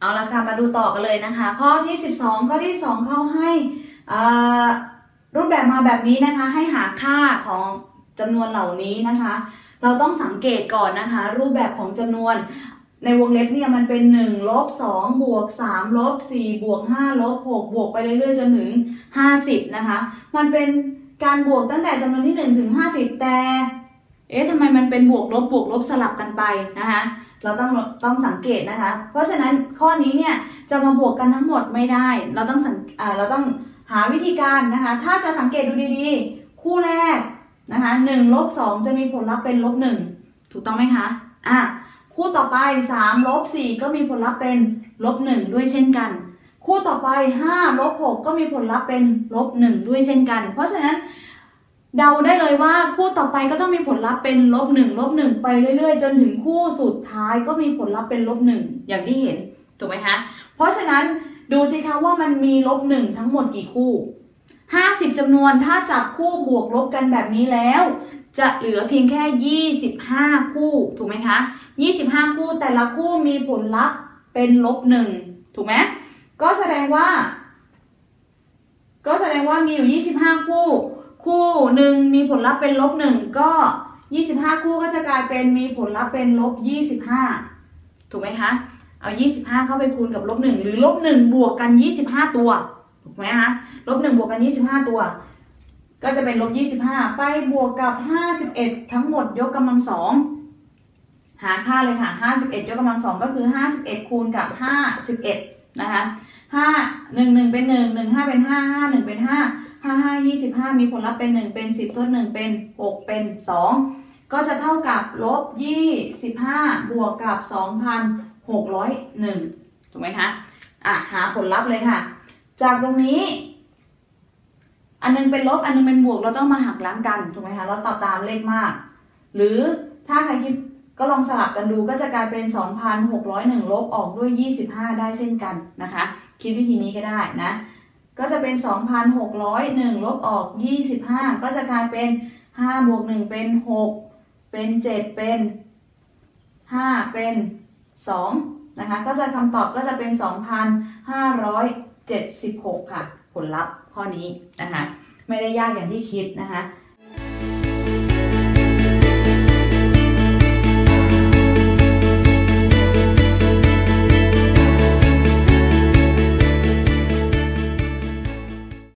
เอาละค่ะมาดูต่อกันเลยนะคะ ข้อที่ 12 ข้อที่ 2 เข้าให้รูปแบบมาแบบนี้นะคะ ให้หาค่าของจำนวนเหล่านี้นะคะ เราต้องสังเกตก่อนนะคะ รูปแบบของจำนวนในวงเล็บเนี่ยมันเป็น1ลบ2บวก3ลบ4บวก5ลบ6บวกไปเรื่อยๆจนถึง 50 นะคะ มันเป็นการบวกตั้งแต่จำนวนที่ 1 ถึง 50 แต่ เอ๊ะทำไมมันเป็นบวกลบบวกลบสลับกันไปนะคะ เราต้องต้องสังเกตนะคะ เพราะฉะนั้นข้อนี้เนี่ยจะมาบวกกันทั้งหมดไม่ได้ เราต้องสังเราต้องหาวิธีการนะคะ ถ้าจะสังเกตดูดีๆ คู่แรกนะคะ1ลบ2จะมีผลลัพธ์เป็นลบ1ถูกต้องไหมคะอะคู่ต่อไป3ลบ4ก็มีผลลัพธ์เป็นลบ1ด้วยเช่นกัน คู่ต่อไป5ลบ6ก็มีผลลัพธ์เป็นลบ1ด้วยเช่นกัน เพราะฉะนั้น เดาได้เลยว่าคู่ต่อไปก็ต้องมีผลลัพธ์เป็นลบหนึ่งลบหนึ่งไปเรื่อยๆ จนถึงคู่สุดท้ายก็มีผลลัพธ์เป็นลบหนึ่งอย่างที่เห็นถูกไหมคะเพราะฉะนั้นดูสิคะว่ามันมีลบหนึ่งทั้งหมดกี่คู่50จำนวนถ้าจับคู่บวกลบกันแบบนี้แล้ว จะเหลือเพียงแค่ 25 คู่ ถูกไหมคะ 25 คู่แต่ละคู่มีผลลัพธ์เป็นลบหนึ่งถูกไหมก็แสดงว่า ก็แสดงว่ามีอยู่ 25 คู่ คู่หนึ่งมีผลลัพธ์เป็นลบหนึ่งก็25คู่ก็จะกลายเป็นมีผลลัพธ์เป็นลบ25ถูกไหมคะ เอา 25 เข้าไปคูณกับลบ1หรือลบ1บวกกัน 25 ตัว ถูกไหมคะ ลบ1บวกกัน 25 ตัว ก็จะเป็นลบ 25 ไปบวกกับ 51 ทั้งหมดยกกำลังสอง หาค่าเลยค่ะ 51 ยกกำลังสองก็คือ 51 คูณกับ 51 นะคะ 5 1 1 เป็น 1 1 5 เป็น 5 5 1 เป็น 5 ห้าห้ายี่สิบห้ามีผลลัพธ์เป็นหนึ่งเป็นสิบทดหนึ่งเป็นหกเป็นสองก็จะเท่ากับลบยี่สิบห้าบวกกับสองพันหกร้อยหนึ่งถูกไหมคะอะหาผลลัพธ์เลยค่ะ จากตรงนี้ อันนึงเป็นลบอันนึงเป็นบวกเราต้องมาหักล้างกันถูกไหมคะเราต่อตามเลขมาก หรือถ้าใครคิดก็ลองสลับกันดูก็จะกลายเป็น 2,601 ลบออกด้วย 25 ได้เช่นกันนะคะ คิดวิธีนี้ก็ได้นะ ก็จะเป็น 2,601 ลบออก 25 ก็จะกลายเป็น 5 บวก 1 เป็น 6 เป็น 7 เป็น 5 เป็น 2 นะคะ ก็จะคำตอบก็จะเป็น 2,576 ค่ะ ผลลัพธ์ข้อนี้นะคะ ไม่ได้ยากอย่างที่คิดนะคะ